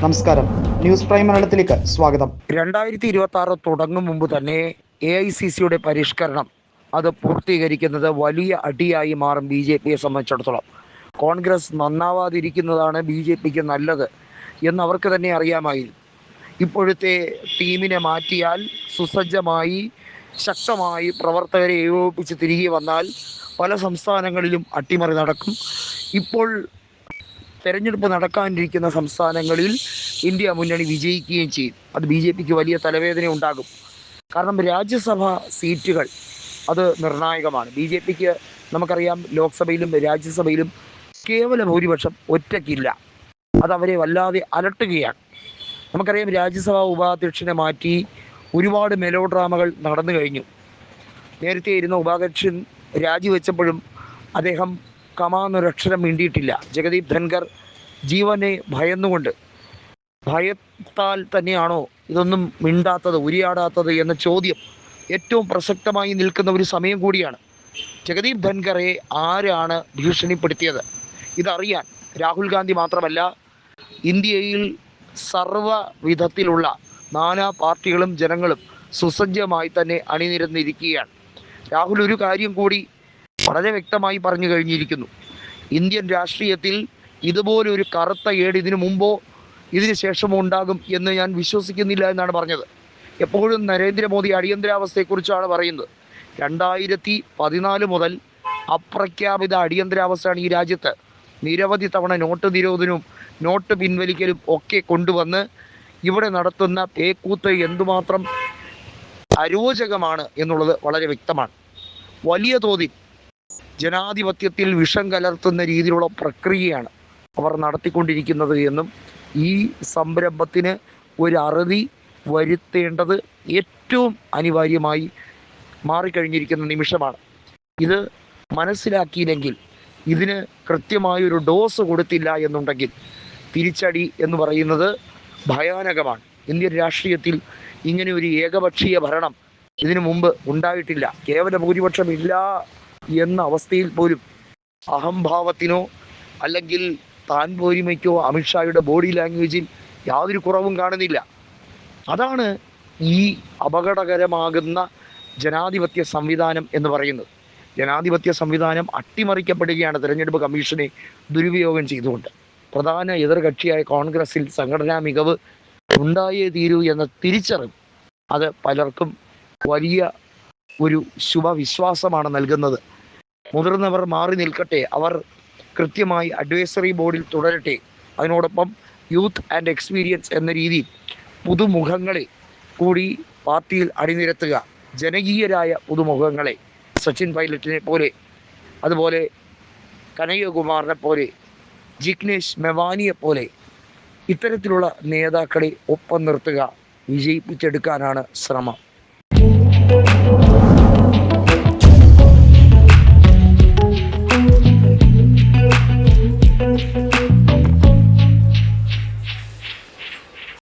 നമസ്കാരം. News prime മലയാളത്തിലേക്ക് സ്വാഗതം. രണ്ടായിരത്തി ഇരുപത്തി ആറ് തുടങ്ങും മുമ്പ് തന്നെ എ ഐ സി സിയുടെ പരിഷ്കരണം അത് പൂർത്തീകരിക്കുന്നത് വലിയ അടിയായി മാറും ബി ജെ പിയെ സംബന്ധിച്ചിടത്തോളം. കോൺഗ്രസ് നന്നാവാതിരിക്കുന്നതാണ് ബി ജെ പിക്ക് നല്ലത് എന്ന് അവർക്ക് തന്നെ അറിയാമായിരുന്നു. ഇപ്പോഴത്തെ ടീമിനെ മാറ്റിയാൽ സുസജ്ജമായി ശക്തമായി പ്രവർത്തകരെ ഏകോപിപ്പിച്ച് തിരികെ വന്നാൽ പല സംസ്ഥാനങ്ങളിലും അട്ടിമറി നടക്കും. ഇപ്പോൾ തെരഞ്ഞെടുപ്പ് നടക്കാനിരിക്കുന്ന സംസ്ഥാനങ്ങളിൽ ഇന്ത്യ മുന്നണി വിജയിക്കുകയും ചെയ്യും. അത് ബി ജെ പിക്ക് വലിയ തലവേദന ഉണ്ടാകും. കാരണം രാജ്യസഭ സീറ്റുകൾ അത് നിർണായകമാണ്. ബി ജെ പിക്ക് നമുക്കറിയാം ലോക്സഭയിലും രാജ്യസഭയിലും കേവല ഭൂരിപക്ഷം ഒറ്റയ്ക്കില്ല. അത് അവരെ വല്ലാതെ അലട്ടുകയാണ്. നമുക്കറിയാം രാജ്യസഭാ ഉപാധ്യക്ഷനെ മാറ്റി ഒരുപാട് മെലോ ഡ്രാമകൾ നടന്നു കഴിഞ്ഞു. നേരത്തെ ഇരുന്ന ഉപാധ്യക്ഷൻ രാജിവെച്ചപ്പോഴും അദ്ദേഹം കമാന്നൊരക്ഷരം മിണ്ടിയിട്ടില്ല. ജഗദീപ് ധൻകർ ജീവനെ ഭയന്നുകൊണ്ട്. ഭയത്താൽ തന്നെയാണോ ഇതൊന്നും മിണ്ടാത്തത് ഉരിയാടാത്തത് എന്ന ചോദ്യം ഏറ്റവും പ്രസക്തമായി നിൽക്കുന്ന ഒരു സമയം കൂടിയാണ്. ജഗദീപ് ധൻഖറെ ആരാണ് ഭീഷണിപ്പെടുത്തിയത്? ഇതറിയാൻ രാഹുൽ ഗാന്ധി മാത്രമല്ല ഇന്ത്യയിൽ സർവവിധത്തിലുള്ള നാനാ പാർട്ടികളും ജനങ്ങളും സുസജ്ജമായി തന്നെ അണിനിരന്നിരിക്കുകയാണ്. രാഹുൽ ഒരു കാര്യം കൂടി വളരെ വ്യക്തമായി പറഞ്ഞു കഴിഞ്ഞിരിക്കുന്നു. ഇന്ത്യൻ രാഷ്ട്രീയത്തിൽ ഇതുപോലൊരു കറുത്ത ഏട് ഇതിനു മുമ്പോ ഇതിനു ശേഷമോ ഉണ്ടാകും എന്ന് ഞാൻ വിശ്വസിക്കുന്നില്ല എന്നാണ് പറഞ്ഞത്. എപ്പോഴും നരേന്ദ്രമോദി അടിയന്തരാവസ്ഥയെക്കുറിച്ചാണ് പറയുന്നത്. രണ്ടായിരത്തി പതിനാല് മുതൽ അപ്രഖ്യാപിത അടിയന്തരാവസ്ഥയാണ് ഈ രാജ്യത്ത്. നിരവധി തവണ നോട്ട് നിരോധനവും നോട്ട് പിൻവലിക്കലും ഒക്കെ കൊണ്ടുവന്ന് ഇവിടെ നടത്തുന്ന പേക്കൂത്ത് എന്തുമാത്രം അരോചകമാണ് എന്നുള്ളത് വളരെ വ്യക്തമാണ്. വലിയ തോതിൽ ജനാധിപത്യത്തിൽ വിഷം കലർത്തുന്ന രീതിയിലുള്ള പ്രക്രിയയാണ് അവർ നടത്തിക്കൊണ്ടിരിക്കുന്നത് എന്നും ഈ സംരംഭത്തിന് ഒരു അറുതി വരുത്തേണ്ടത് ഏറ്റവും അനിവാര്യമായി മാറിക്കഴിഞ്ഞിരിക്കുന്ന നിമിഷമാണ്. ഇത് മനസ്സിലാക്കിയില്ലെങ്കിൽ ഇതിന് കൃത്യമായ ഒരു ഡോസ് കൊടുത്തില്ല എന്നുണ്ടെങ്കിൽ തിരിച്ചടി എന്ന് പറയുന്നത് ഭയാനകമാണ്. ഇന്ത്യൻ രാഷ്ട്രീയത്തിൽ ഇങ്ങനെ ഒരു ഏകപക്ഷീയ ഭരണം ഇതിനു മുമ്പ് ഉണ്ടായിട്ടില്ല. കേവല ഭൂരിപക്ഷം ഇല്ല എന്ന അവസ്ഥയിൽ പോലും അഹംഭാവത്തിനോ അല്ലെങ്കിൽ താൻ പോരിമയ്ക്കോ അമിത്ഷായുടെ ബോഡി ലാംഗ്വേജിൽ യാതൊരു കുറവും കാണുന്നില്ല. അതാണ് ഈ അപകടകരമാകുന്ന ജനാധിപത്യ സംവിധാനം എന്ന് പറയുന്നത്. ജനാധിപത്യ സംവിധാനം അട്ടിമറിക്കപ്പെടുകയാണ് തിരഞ്ഞെടുപ്പ് കമ്മീഷനെ ദുരുപയോഗം ചെയ്തുകൊണ്ട്. പ്രധാന എതിർകക്ഷിയായ കോൺഗ്രസിൽ സംഘടനാ മികവ് ഉണ്ടായേ തീരൂ എന്ന തിരിച്ചറിവ് അത് പലർക്കും വലിയ ഒരു ശുഭവിശ്വാസമാണ് നൽകുന്നത്. മുതിർന്നവർ മാറി നിൽക്കട്ടെ. അവർ കൃത്യമായി അഡ്വൈസറി ബോർഡിൽ തുടരട്ടെ. അതിനോടൊപ്പം യൂത്ത് ആൻഡ് എക്സ്പീരിയൻസ് എന്ന രീതിയിൽ പുതുമുഖങ്ങളെ കൂടി പാർട്ടിയിൽ അണിനിരത്തുക. ജനകീയരായ പുതുമുഖങ്ങളെ സച്ചിൻ പൈലറ്റിനെ പോലെ അതുപോലെ കനയ്യകുമാറിനെ പോലെ ജിഗ്നേഷ് മെവാനിയെ പോലെ ഇത്തരത്തിലുള്ള നേതാക്കളെ ഒപ്പം നിർത്തുക വിജയിപ്പിച്ചെടുക്കാനാണ് ശ്രമം.